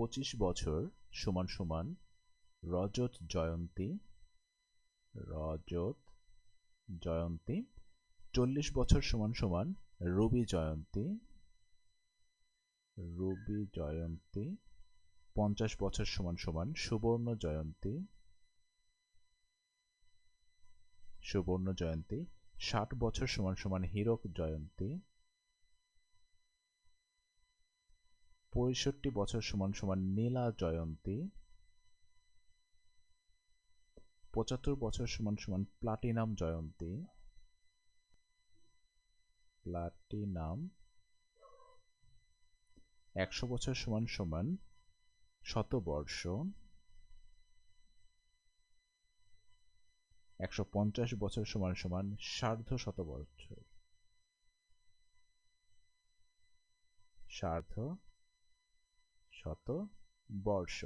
পঁচিশ বছর সমান সমান রজত জয়ন্তী রজত জয়ন্তী, চল্লিশ বছর সমান সমান রবি জয়ন্তী রবি জয়ন্তী, পঞ্চাশ বছর সমান সমান সুবর্ণ জয়ন্তী সুবর্ণ জয়ন্তী, ষাট বছর সমান সমান হীরক জয়ন্তী পঁয়ষট্টি বছর সমান সমান নীলা জয়ন্তী। পঁচাত্তর বছর সমান সমান প্লাটিনাম জয়ন্তী। প্লাটিনাম। একশো বছর সমান সমান শতবর্ষ। একশো পঞ্চাশ বছর সমান সমান সার্ধ শত বছর সার্ধ। শত বর্ষ।